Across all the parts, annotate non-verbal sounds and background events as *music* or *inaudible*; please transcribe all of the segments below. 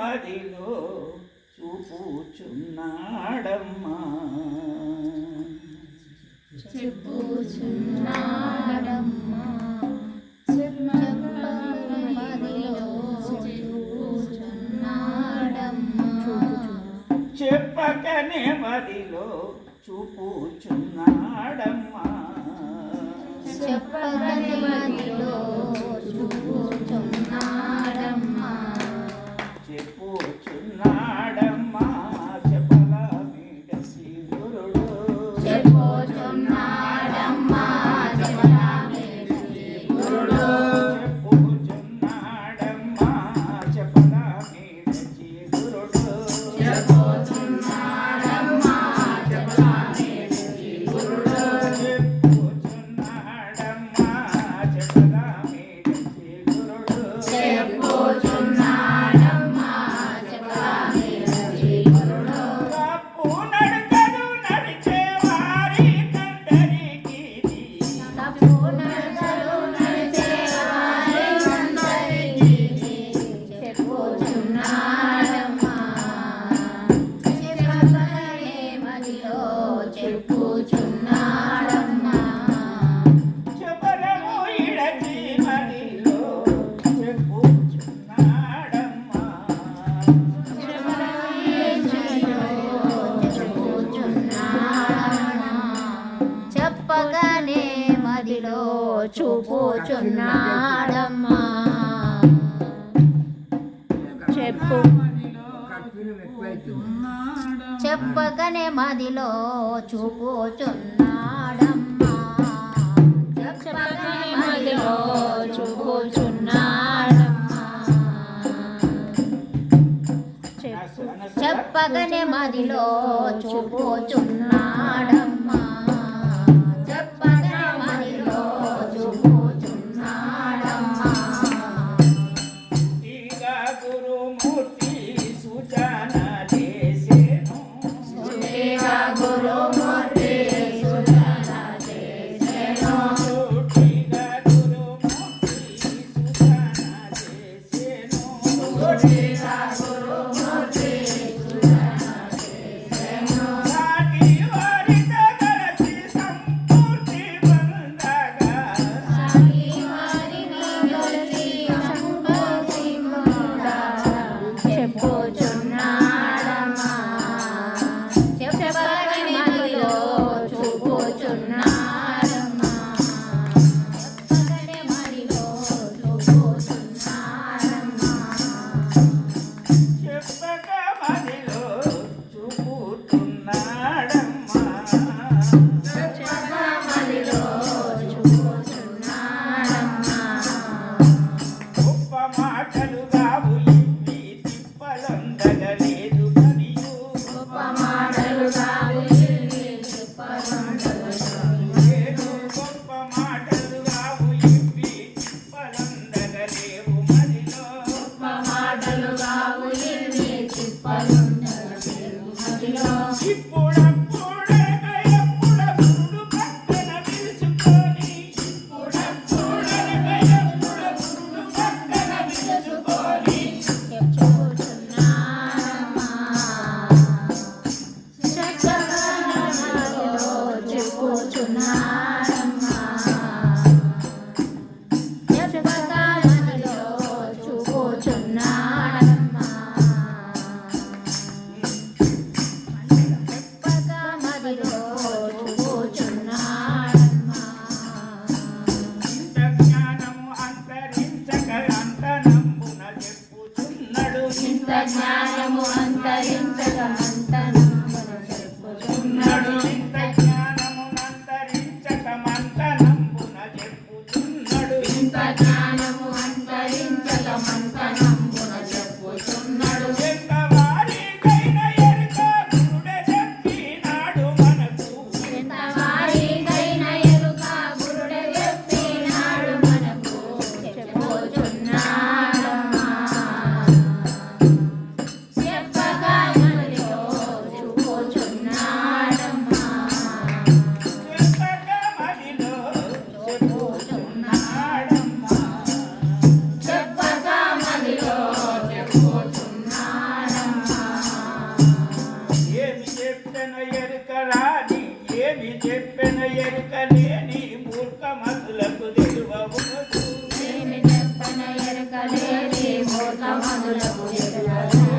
మడిలో చూపుచున్నాడమ్మా. చెప్పుచున్నాడమ్మా చెప్పకనే మదిలో చూపుచున్నాడమ్మా. చెప్పకనే మదిలో చూపుచున్నాడమ్మా. వాడమ్మా చెప్పు. చెప్పకనే మదిలో చూపుచున్నాడమ్మా. చెప్పకనే మదిలో చూపుచున్నాడమ్మా. చెప్పకనే మదిలో చూపుచున్నా 我 *laughs* ఏమి చెప్పిన ఎరుక రాని ఏమి చెప్పిన ఎరుక లేని మూర్ఖమతులకు తెలువబోదు ఏమి చెప్పిన ఎరుక లేని మూర్ఖమతులకు తెలువదు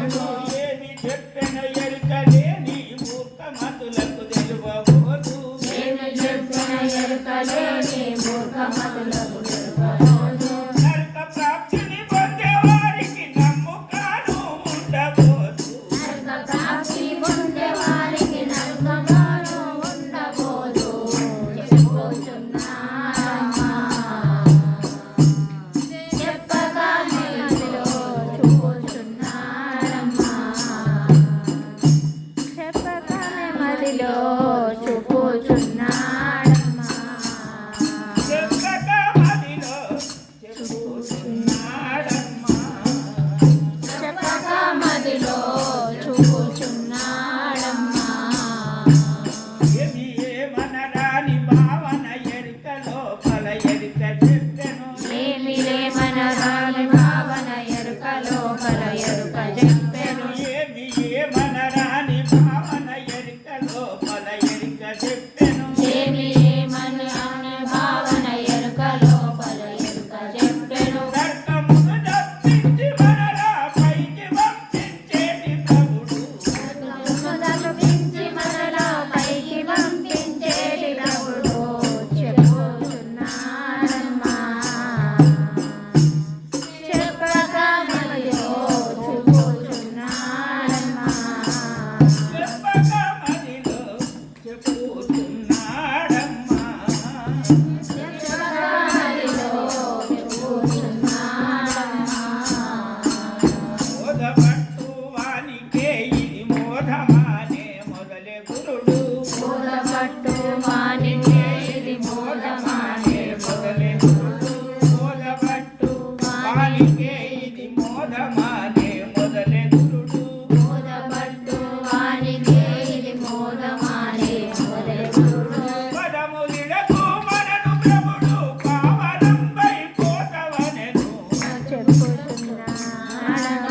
കാണാം